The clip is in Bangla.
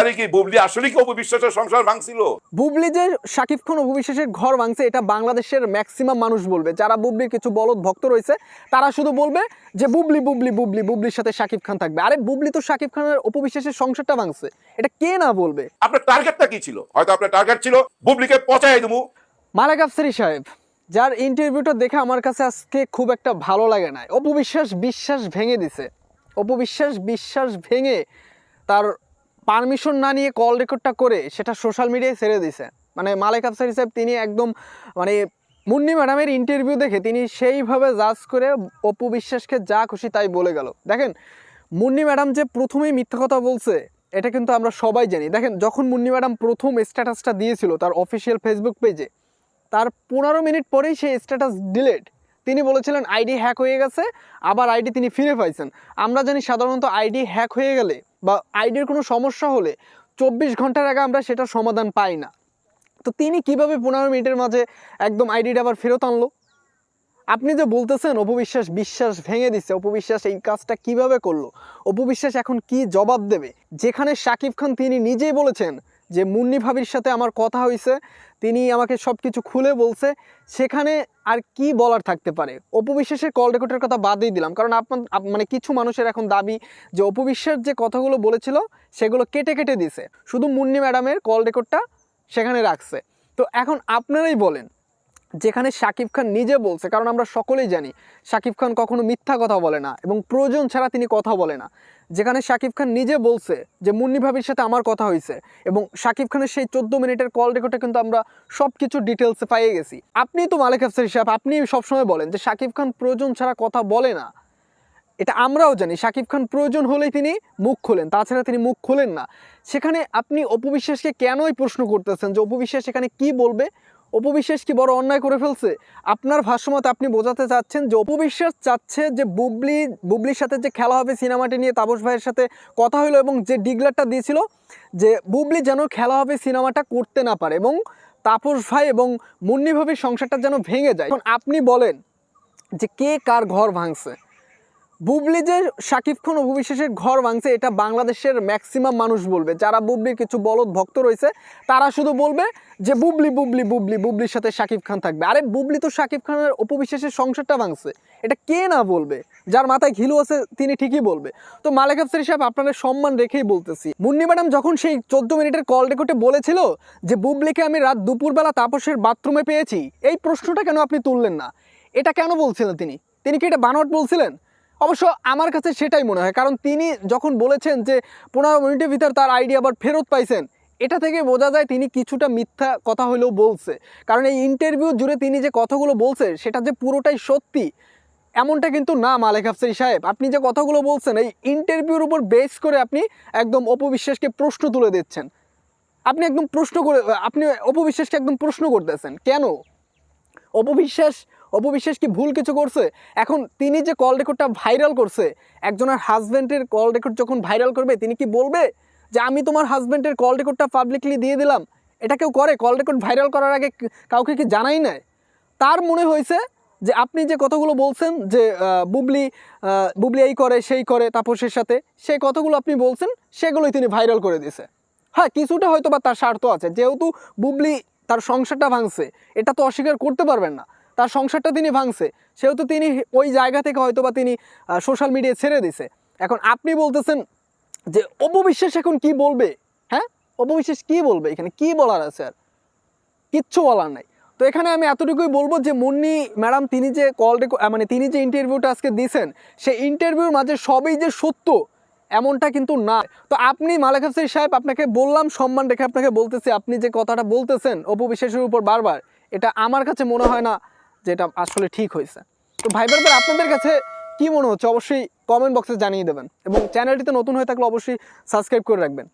আরে কি বুবলি আসলে কি অপবিশ্বাসের সংসার ভাঙছিল? বুবলি যে শাকিব খান অভিবিশ্বাসের ঘর ভাঙছে এটা বাংলাদেশের ম্যাক্সিমাম মানুষ বলবে। যারা বুবলির কিছু বলদ ভক্ত রয়েছে তারা শুধু বলবে যে বুবলি বুবলি বুবলি বুবলির সাথে খান থাকবে। আরে বুবলি তো খানের অপবিশ্বাসের সংসারটা ভাঙছে। এটা কে না বলবে? আপনার টার্গেটটা কি ছিল? হয়তো আপনার টার্গেট ছিল বুবলিকে পচাই দেবো। মালেক আফসারি সাহেব যার ইন্টারভিউটা দেখে আমার কাছে আজকে খুব একটা ভালো লাগে না অপবিশ্বাস বিশ্বাস ভেঙে দিছে। অপবিশ্বাস বিশ্বাস ভেঙে তার পারমিশন না নিয়ে কল রেকর্ডটা করে সেটা সোশ্যাল মিডিয়ায় ছেড়ে দিছে। মানে মালেক আফসারি সাহেব তিনি একদম মানে মুন্নি ম্যাডামের ইন্টারভিউ দেখে তিনি সেইভাবে জাজ করে অপু বিশ্বাসকে যা খুশি তাই বলে গেল। দেখেন, মুন্নি ম্যাডাম যে প্রথমেই মিথ্যা কথা বলছে, এটা কিন্তু আমরা সবাই জানি। দেখেন, যখন মুন্নি ম্যাডাম প্রথম স্ট্যাটাসটা দিয়েছিল তার অফিসিয়াল ফেসবুক পেজে তার পনেরো মিনিট পরেই সেই স্ট্যাটাস ডিলেট তিনি বলেছিলেন, আইডি হ্যাক হয়ে গেছে, আবার আইডি তিনি ফিরে পাইছেন। আমরা জানি সাধারণত আইডি হ্যাক হয়ে গেলে বা আইডির কোনো সমস্যা হলে চব্বিশ ঘণ্টার আগে আমরা সেটা সমাধান পাই না। তো তিনি কীভাবে পনেরো মিনিটের মাঝে একদম আইডিটা আবার ফেরত আনলো? আপনি যে বলতেছেন, অপবিশ্বাস, বিশ্বাস ভেঙে দিচ্ছে অপবিশ্বাস এই কাজটা কীভাবে করল? অপবিশ্বাস এখন কি জবাব দেবে? যেখানে শাকিব খান তিনি নিজেই বলেছেন যে মুন্নি ভাবির সাথে আমার কথা হয়েছে তিনি আমাকে সব কিছু খুলে বলছে, সেখানে আর কি বলার থাকতে পারে? অপবিশ্বাসের কল রেকর্ডের কথা বাদই দিলাম, কারণ আপনার আপ- মানে কিছু মানুষের এখন দাবি যে অপবিশ্বাস যে কথাগুলো বলেছিল, সেগুলো কেটে কেটে দিছে। শুধু মুন্নি ম্যাডামের কল রেকর্ডটা সেখানে রাখছে। তো এখন আপনারাই বলেন যেখানে শাকিব খান নিজে বলছে, কারণ আমরা সকলেই জানি, শাকিব খান কখনো মিথ্যা কথা বলে না এবং প্রয়োজন ছাড়া তিনি কথা বলে না। যেখানে শাকিব খান নিজে বলছে যে, মুন্নি ভাবির সাথে আমার কথা হয়েছে এবং শাকিব খানের সেই চোদ্দ মিনিটের কল রেকর্ডে কিন্তু আমরা সব কিছু ডিটেলসে পাইয়ে গেছি। আপনি তো মালিক আফসার হিসাব আপনি সবসময় বলেন যে, শাকিব খান প্রয়োজন ছাড়া কথা বলে না। এটা আমরাও জানি, শাকিব খান প্রয়োজন হলেই তিনি মুখ খোলেন, তাছাড়া তিনি মুখ খোলেন না। সেখানে আপনি অপবিশ্বাসকে কেনই প্রশ্ন করতেছেন যে অপবিশ্বাস এখানে কি বলবে? অপবিশ্বাস কি বড় অন্যায় করে ফেলছে? আপনার ভাষ্যমতে আপনি বোঝাতে চাচ্ছেন যে অপবিশ্বাস চাচ্ছে যে বুবলি, বুবলির সাথে যে খেলা হবে সিনেমাটি নিয়ে, তাপস ভাইয়ের সাথে কথা হলো এবং যে ডিগলারটা দিয়েছিল যে বুবলি যেন খেলা হবে সিনেমাটা করতে না পারে এবং তাপস ভাই এবং মুন্নি ভাবির সংসারটা যেন ভেঙে যায়। এখন আপনি বলেন যে কে কার ঘর ভাঙছে? বুবলি যে শাকিব খান অভিবিশ্বাসের ঘর ভাঙছে, এটা বাংলাদেশের ম্যাক্সিমাম মানুষ বলবে। যারা বুবলির কিছু বলদ ভক্ত রয়েছে, তারা শুধু বলবে যে বুবলি বুবলি বুবলি, বুবলির সাথে শাকিব খান থাকবে। আরে বুবলি তো শাকিব খানের অপবিশ্বাসের সংসারটা ভাঙছে। এটা কে না বলবে? যার মাথায় ঘিলু আছে, তিনি ঠিকই বলবে। তো মালেক আফসারি সাহেব, আপনাদের সম্মান রেখেই বলতেছি। মুন্নি ম্যাডাম যখন সেই চোদ্দ মিনিটের কল রেকর্ডে বলেছিল যে বুবলিকে আমি রাত দুপুরবেলা তাপসের বাথরুমে পেয়েছি, এই প্রশ্নটা কেন আপনি তুললেন না? এটা কেন বলছিলেন তিনি? তিনি কি এটা বানোয়াট বলছিলেন? অবশ্য আমার কাছে সেটাই মনে হয়। কারণ তিনি যখন বলেছেন যে পনেরো মিনিটের ভিতর তার আইডি আবার ফেরত পাইছেন, এটা থেকে বোঝা যায় তিনি কিছুটা মিথ্যা কথা হলেও বলছে। কারণ এই ইন্টারভিউ জুড়ে তিনি যে কথাগুলো বলছে, সেটা যে পুরোটাই সত্যি, এমনটা কিন্তু না মালেক আফসারি সাহেব। আপনি যে কথাগুলো বলছেন, এই ইন্টারভিউর উপর বেস করে আপনি একদম অপবিশ্বাসকে প্রশ্ন তুলে দিচ্ছেন। আপনি একদম প্রশ্ন করে, আপনি অপবিশ্বাসকে একদম প্রশ্ন করতেছেন। কেন? অপবিশ্বাস অপবিশ্বাস কি ভুল কিছু করছে? এখন তিনি যে কল রেকর্ডটা ভাইরাল করছে, একজনের হাজব্যান্ডের কল রেকর্ড যখন ভাইরাল করবে, তিনি কি বলবে যে, আমি তোমার হাজব্যান্ডের কল রেকর্ডটা পাবলিকলি দিয়ে দিলাম এটা কেউ করে? কল রেকর্ড ভাইরাল করার আগে কাউকে কি জানাই নাই? তার মনে হয়েছে যে, আপনি যে কথাগুলো বলছেন যে বুবলি বুবলি এই করে, সেই করে, তাপসের সাথে সেই কথাগুলো আপনি বলছেন, সেগুলোই তিনি ভাইরাল করে দিয়েছে। হ্যাঁ কিছুটা হয়তো বা তার স্বার্থ আছে। যেহেতু বুবলি তার সংসারটা ভাঙছে, এটা তো অস্বীকার করতে পারবেন না। তার সংসারটা তিনি ভাঙছে। সেহেতু তিনি ওই জায়গা থেকে হয়তো বা তিনি সোশ্যাল মিডিয়া ছেড়ে দিছে। এখন আপনি বলতেছেন যে অপবিশ্বাস এখন কি বলবে? হ্যাঁ? অপবিশ্বাস কি বলবে এখানে? কি বলার আছে আর? কিচ্ছু বলার নাই। তো এখানে আমি এতটুকুই বলব যে, মুন্নি ম্যাডাম তিনি যে কল মানে তিনি যে ইন্টারভিউটা আজকে দিয়েছেন সেই ইন্টারভিউর মাঝে সবই যে সত্য, এমনটা কিন্তু না। তো আপনি মালেক হাফসির সাহেব, আপনাকে বললাম সম্মান রেখে আপনাকে বলতেছি, আপনি যে কথাটা বলতেছেন অপবিশ্বাসের উপর বারবার, এটা আমার কাছে মনে হয় না যে এটা আসলে ঠিক হয়েছে। তো ভাই বোনদের আপনাদের কাছে কি মনে হচ্ছে? অবশ্যই কমেন্ট বক্সে জানিয়ে দেবেন। এবং চ্যানেলটিতে নতুন হয়ে থাকলে অবশ্যই সাবস্ক্রাইব করে রাখবেন।